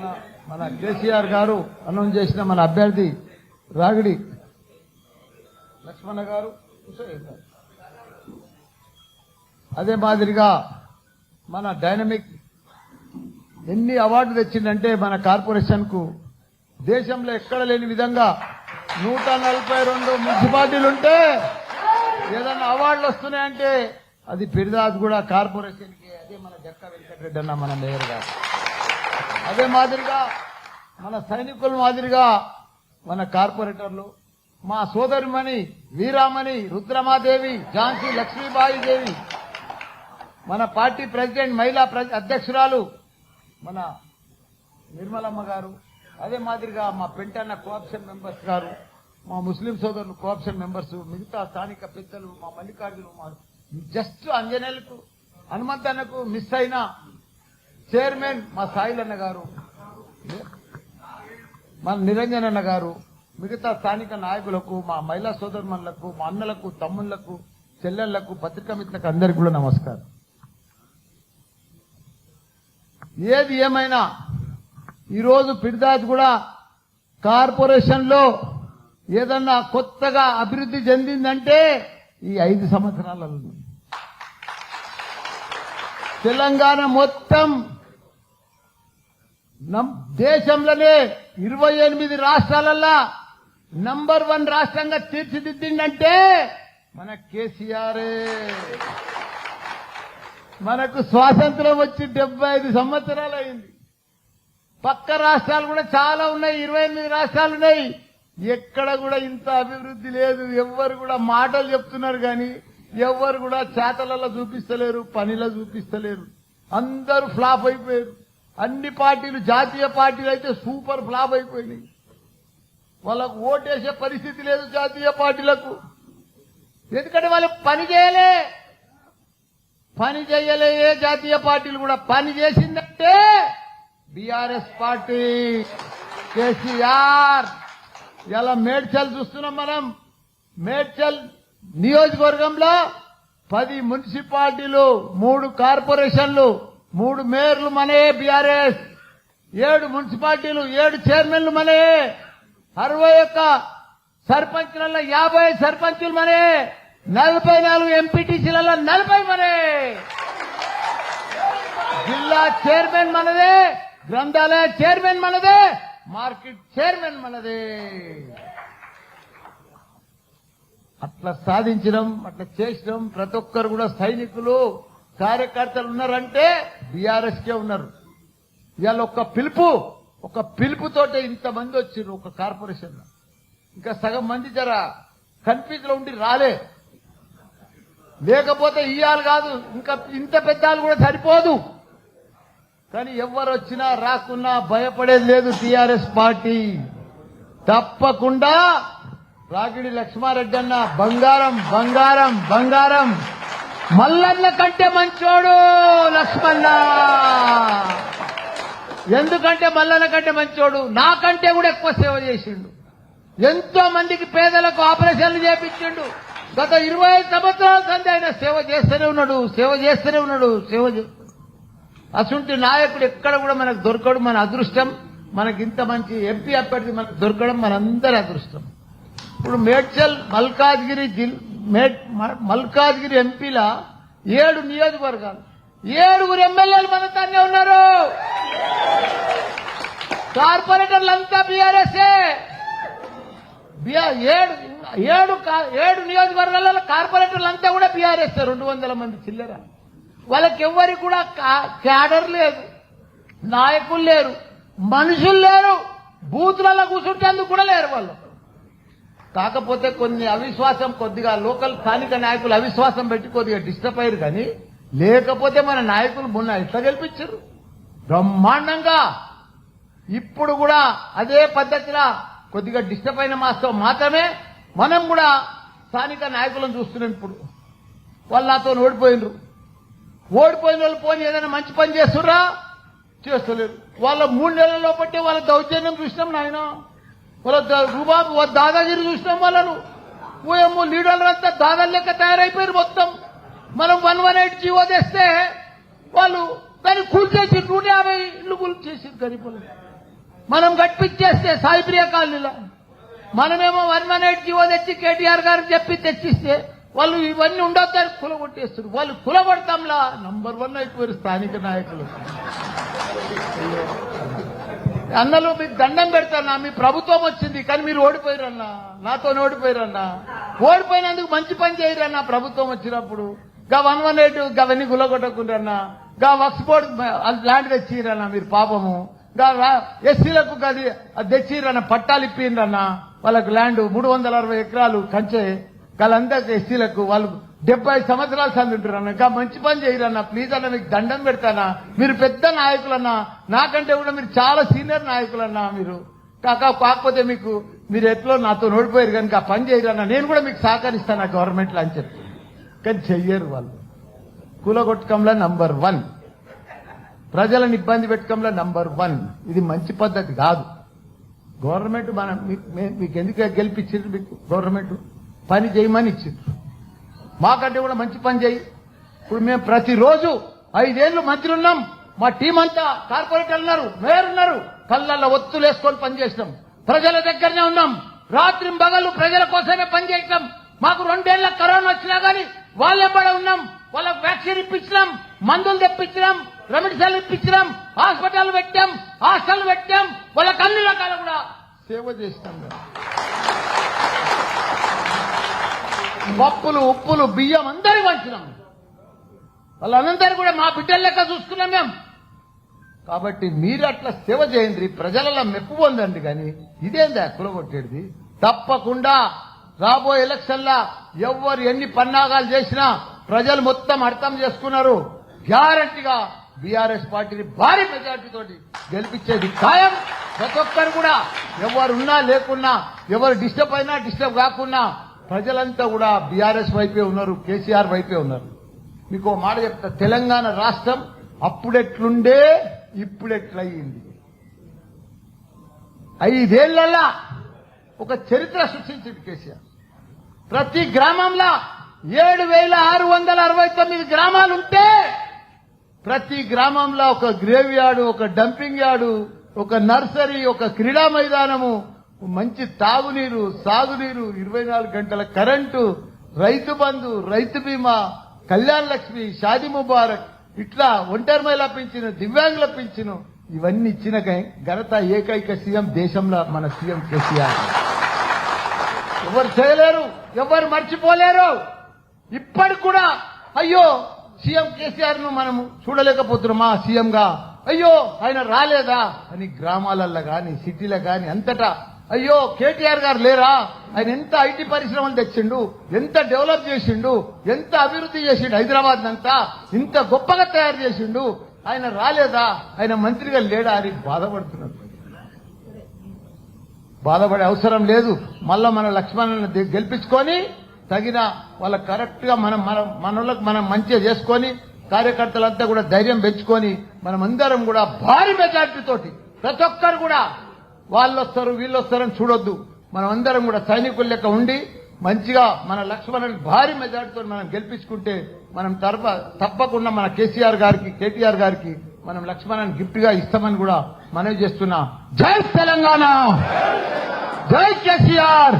మన మన కేసీఆర్ గారు అనౌన్స్ చేసిన మన అభ్యర్థి రాగిడి లక్ష్మణ గారు అదే మాదిరిగా మన డైనమిక్ ఎన్ని అవార్డు తెచ్చిందంటే మన కార్పొరేషన్కు దేశంలో ఎక్కడ లేని విధంగా నూట నలభై రెండు మున్సిపాలిటీలు ఉంటే ఏదైనా అవార్డులు వస్తున్నాయంటే అది ఫిర్దాద్ కూడా కార్పొరేషన్కి అదే మన జక్క వెంకటరెడ్డి అన్న మన మేయర్ గారు. అదే మాదిరిగా మన సైనికుల మాదిరిగా మన కార్పొరేటర్లు మా సోదరిమణి వీరామణి రుద్రమాదేవి ఝాన్సీ లక్ష్మీబాయి దేవి మన పార్టీ ప్రెసిడెంట్ మహిళా అధ్యక్షురాలు మన నిర్మలమ్మ గారు అదే మాదిరిగా మా పెంటన్న కోఆప్షన్ మెంబర్స్ గారు మా ముస్లిం సోదరులు కోఆప్షన్ మెంబర్స్ మిగతా స్థానిక పెద్దలు మా మల్లికార్జును మా జస్ట్ అంజనేలకు హనుమంతన్నకు మిస్ అయిన చైర్మన్ మా సాయిలన్న గారు మన నిరంజన్ అన్న గారు మిగతా స్థానిక నాయకులకు మా మహిళా సోదరుమణులకు మా అన్నలకు తమ్ముళ్ళకు చెల్లెళ్ళకు పత్రికా మిత్రులకు అందరికీ కూడా నమస్కారం. ఏది ఏమైనా ఈరోజు పిడిదాజ్ కూడా కార్పొరేషన్లో ఏదన్నా కొత్తగా అభివృద్ధి చెందిందంటే ఈ ఐదు సంవత్సరాలలో. తెలంగాణ మొత్తం నం- దేశంలోనే ఇరవై ఎనిమిది రాష్ట్రాలల్లా నంబర్ వన్ రాష్ట్రంగా తీర్చిదిద్దిందంటే మన కేసీఆరే. మనకు స్వాతంత్రం వచ్చి డెబ్బై ఐదు సంవత్సరాలు అయింది. పక్క రాష్ట్రాలు కూడా చాలా ఉన్నాయి ఇరవై ఎనిమిది రాష్ట్రాలు ఉన్నాయి. ఎక్కడ కూడా ఇంత అభివృద్ధి లేదు. ఎవ్వరు కూడా మాటలు చెప్తున్నారు కానీ ఎవ్వరు కూడా చేతలలో చూపిస్తలేరు పనిలో చూపిస్తలేరు. అందరూ ఫ్లాప్ అయిపోయారు. అన్ని పార్టీలు జాతీయ పార్టీలు అయితే సూపర్ ఫ్లాప్ అయిపోయినాయి. వాళ్ళకు ఓటేసే పరిస్థితి లేదు జాతీయ పార్టీలకు. ఎందుకంటే వాళ్ళు పని చేయలే. పని చేయలే ఏ జాతీయ పార్టీలు కూడా. పని చేసిందంటే బీఆర్ఎస్ పార్టీ కేసీఆర్. ఇలా మేడ్చల్ చూస్తున్నాం మనం. మేడ్చల్ నియోజకవర్గంలో పది మున్సిపాలిటీలు మూడు కార్పొరేషన్లు మూడు మేయర్లు మనే బీఆర్ఎస్ ఏడు మున్సిపాలిటీలు ఏడు చైర్మన్లు మనే అరవై ఒక్క సర్పంచ్లలో యాభై సర్పంచులు మనే నలభై నాలుగు ఎంపీటీసీలలో నలభై మనే. జిల్లా చైర్మన్ మనదే గ్రంథాలయ చైర్మన్ మనదే మార్కెట్ చైర్మన్ మనదే. అట్లా సాధించడం అట్లా చేసడం ప్రతి ఒక్కరు కూడా సైనికులు. కార్యకర్తలు ఉన్నారంటే బీఆర్ఎస్కే ఉన్నారు. ఇవాళ ఒక పిలుపు ఒక పిలుపుతోటే ఇంతమంది వచ్చిర్రు ఒక కార్పొరేషన్ ఇంకా సగం మంది జర కన్ఫ్యూజ్లో ఉండి రాలే. లేకపోతే ఇయ్యాలి కాదు ఇంకా ఇంత పెద్దాలు కూడా సరిపోదు. కానీ ఎవరు వచ్చినా రాకున్నా భయపడేది లేదు టీఆర్ఎస్ పార్టీ. తప్పకుండా రాగిడి లక్ష్మారెడ్డి అన్న బంగారం బంగారం బంగారం. మల్లన్న కంటే మంచోడు లక్ష్మణ. ఎందుకంటే మల్లన్న కంటే మంచోడు? నాకంటే కూడా ఎక్కువ సేవ చేసిండు. ఎంతో మందికి పేదలకు ఆపరేషన్లు చేపించిండు. గత ఇరవై సంవత్సరాల సంది ఆయన సేవ చేస్తూనే ఉన్నాడు సేవ చేస్తూనే ఉన్నాడు సేవ చేస్తున్నాడు అటువంటి నాయకుడు ఎక్కడ కూడా మనకు దొరకడు మన అదృష్టం. మనకి ఇంత మంచి ఎంపీ అభ్యర్థి మనకు దొరకడం మనందరి అదృష్టం. ఇప్పుడు మేడ్చల్ మల్కాజ్గిరి జిల్ మల్కాజ్గిరి ఎంపీల ఏడు నియోజకవర్గాలు. ఏడుగురు ఎమ్మెల్యేలు మన తానే ఉన్నారు. కార్పొరేటర్లు అంతా బీఆర్ఎస్ఏ ఏడు ఏడు కా- ఏడు నియోజకవర్గాలలో కార్పొరేటర్లు అంతా కూడా బీఆర్ఎస్ రెండు వందల మంది చిల్లర. వాళ్ళకి ఎవ్వరికి కూడా కా- క్యాడర్ లేదు నాయకులు లేరు మనుషులు లేరు బూతులలో కూర్చుంటేందుకు కూడా లేరు వాళ్ళు. కాకపోతే కొన్ని అవిశ్వాసం కొద్దిగా లోకల్ స్థానిక నాయకులు అవిశ్వాసం పెట్టి కొద్దిగా డిస్టర్బ్ అయ్యారు కానీ లేకపోతే మన నాయకులు మొన్న ఎట్లా గెలిపించారు? బ్రహ్మాండంగా! ఇప్పుడు కూడా అదే పద్ధతిలో కొద్దిగా డిస్టర్బ్ అయిన మాస్తో మాత్రమే మనం కూడా స్థానిక నాయకులను చూస్తున్నాం ఇప్పుడు. వాళ్ళు నాతో ఓడిపోయినరు. ఓడిపోయిన వాళ్ళు పోని ఏదైనా మంచి పని చేస్తుర్రా? చేస్తలేరు. వాళ్ళ మూడు నెలల్లో పట్టి వాళ్ళ దౌర్జన్యం చూసినాం నాయన. రూబాబు దాదాగిరి చూసినాం వాళ్ళను. ఓఎమ్మో లీడర్లు అంతా దాదాలు లెక్క తయారైపోయారు మొత్తం. మనం వన్ వన్ ఎయిట్ జీవో తెస్తే వాళ్ళు దాన్ని కూల్చేసి నూట యాభై ఇల్లు కూల్ ఇల్లులు గరీబులు. మనం కట్టించేస్తే సాయిప్రియ కాలనీలో. మనమేమో వన్ వన్ ఎయిట్ జీవో తెచ్చి కేటీఆర్ గారు చెప్పి తెచ్చిస్తే వాళ్ళు ఇవన్నీ ఉండొద్దని కులగొట్టేస్తారు వాళ్ళు కులగొడతాంలా. నంబర్ వన్ అయిపోయారు స్థానిక నాయకులు. అన్నలు మీకు దండం పెడతానా? మీ ప్రభుత్వం వచ్చింది కానీ మీరు ఓడిపోయారన్నా? నాతో ఓడిపోయారన్నా? ఓడిపోయినందుకు మంచి పని చేయరన్నా ప్రభుత్వం వచ్చినప్పుడు? గా వన్ వన్ ఎయిట్ గవన్నీ గులగొట్టకుండారన్నా గా వక్స్ బోర్డ్ ల్యాండ్ తెచ్చిరన్నా మీరు పాపము? గా ఎస్సీలకు గది అది తెచ్చిరన్న పట్టాలు ఇప్పిండ్రన్నా వాళ్ళకు ల్యాండ్ మూడు వందల అరవై ఎకరాలు కంచే వాళ్ళందరికీ ఎస్సీలకు వాళ్ళు డెబ్బై సంవత్సరాలు చదువుంటారన్న. ఇంకా మంచి పని చేయరన్నా. ప్లీజ్ అన్న మీకు దండం పెడతానా? మీరు పెద్ద నాయకులన్నా. నాకంటే కూడా మీరు చాలా సీనియర్ నాయకులన్నా మీరు. కాక కాకపోతే మీకు మీరు ఎట్లో నాతో ఓడిపోయారు కనుక ఆ పని చేయరన్నా. నేను కూడా మీకు సహకరిస్తాను ఆ గవర్నమెంట్లో అని చెప్పి. కానీ చెయ్యరు వాళ్ళు. కూలగొట్టకంలో నంబర్ వన్ ప్రజలను ఇబ్బంది పెట్టకంలో నంబర్ వన్ ఇది మంచి పద్ధతి కాదు. గవర్నమెంట్ మనం మీకు ఎందుకు గెలిపించారు మీకు గవర్నమెంట్ పని చేయమని ఇచ్చింది మాకంటే కూడా మంచి పని చేయి. ఇప్పుడు మేము ప్రతిరోజు ఐదేళ్ళు మంత్రి ఉన్నాం. మా టీం అంతా కార్పొరేటర్ ఉన్నారు మేయర్ ఉన్నారు. కళ్ళల్లో ఒత్తులు వేసుకొని పనిచేసినాం ప్రజల దగ్గరనే ఉన్నాం. రాత్రి బగలు ప్రజల కోసమే పనిచేసినాం మాకు రెండేళ్ళ కరోనా వచ్చినా గానీ వాళ్ళే పడ ఉన్నాం. వాళ్ళకు వ్యాక్సిన్ ఇప్పించినాం. మందులు తెప్పించినాం. రెమెడిసిన్ ఇప్పించినాం. హాస్పిటల్ పెట్టాం. హాస్టల్ పెట్టాం. వాళ్ళకి అన్ని రకాలు కూడా సేవ చేసినాం. పప్పులు ఉప్పులు బియ్యం అందరూ పంచినాం వాళ్ళందరూ కూడా మా బిడ్డల లెక్క చూసుకున్నాం మేము. కాబట్టి మీరు అట్లా సేవ చేయండి ప్రజలలో మెప్పు పొందండి కానీ ఇదేందా కులగొట్టేది? తప్పకుండా రాబోయే ఎలక్షన్లా ఎవ్వరు ఎన్ని పన్నాగాలు చేసినా ప్రజలు మొత్తం అర్థం చేసుకున్నారు. గ్యారంటీగా బీఆర్ఎస్ పార్టీని భారీ మెజార్టీతోటి గెలిపించేది ఖాయం. ప్రతి ఒక్కరు కూడా ఎవరున్నా లేకున్నా ఎవరు డిస్టర్బ్ అయినా డిస్టర్బ్ కాకున్నా ప్రజలంతా కూడా బీఆర్ఎస్ వైపే ఉన్నారు కేసీఆర్ వైపే ఉన్నారు. మీకు మాట చెప్తా తెలంగాణ రాష్ట్రం అప్పుడెట్లుండే ఇప్పుడెట్లయింది. ఐదేళ్ళలా ఒక చరిత్ర సృష్టించింది కేసీఆర్. ప్రతి గ్రామంలో ఏడు వేల ఆరు వందల అరవై తొమ్మిది గ్రామాలు ఉంటే ప్రతి గ్రామంలో ఒక గ్రేవ్ యార్డు ఒక డంపింగ్ యార్డు ఒక నర్సరీ ఒక క్రీడా మైదానము మంచి తాగునీరు సాగునీరు ఇరవై నాలుగు గంటల కరెంటు రైతు బంధు రైతు బీమా కళ్యాణ్ లక్ష్మి షాది ముబారక్ ఇట్లా ఒంటరి మహిళ పింఛను దివ్యాంగుల పింఛను ఇవన్నీ ఇచ్చిన ఘనత ఏకైక సీఎం దేశంలో మన సీఎం కేసీఆర్. ఎవరు చేయలేరు ఎవరు మర్చిపోలేరు. ఇప్పటికి కూడా అయ్యో సీఎం కేసీఆర్ను మనం చూడలేకపోతున్నామా సీఎం గా అయ్యో ఆయన రాలేదా? అని గ్రామాలల్లో కానీ సిటీలో కాని అంతటా అయ్యో కేటీఆర్ గారు లేరా? ఆయన ఎంత ఐటీ పరిశ్రమలు తెచ్చిండు? ఎంత డెవలప్ చేసిండు? ఎంత అభివృద్ధి చేసిండు హైదరాబాద్ అంతా ఇంత గొప్పగా తయారు చేసిండు? ఆయన రాలేదా? ఆయన మంత్రిగా లేడా అని బాధపడుతున్నారు. బాధపడే అవసరం లేదు. మళ్ళా మన లక్ష్మణులను గెలిపించుకొని తగిన వాళ్ళ కరెక్ట్గా మనం మన మనలకు మనం మంచిగా చేసుకొని కార్యకర్తలంతా కూడా ధైర్యం పెంచుకొని మనం అందరం కూడా భారీ మెజార్టీ తోటి ప్రతి ఒక్కరు కూడా వాళ్ళు వస్తారు వీళ్ళు వస్తారని చూడొద్దు. మనం అందరం కూడా సైనికుల లెక్క ఉండి మంచిగా మన లక్ష్మణుని భారీ మెజార్టీతో మనం గెలిపించుకుంటే మనం తరప తప్పకుండా మన కేసీఆర్ గారికి కేటీఆర్ గారికి మనం లక్ష్మణ్ గిఫ్ట్గా ఇస్తామని కూడా మనవి చేస్తున్నా. జై తెలంగాణ! జై కేసీఆర్!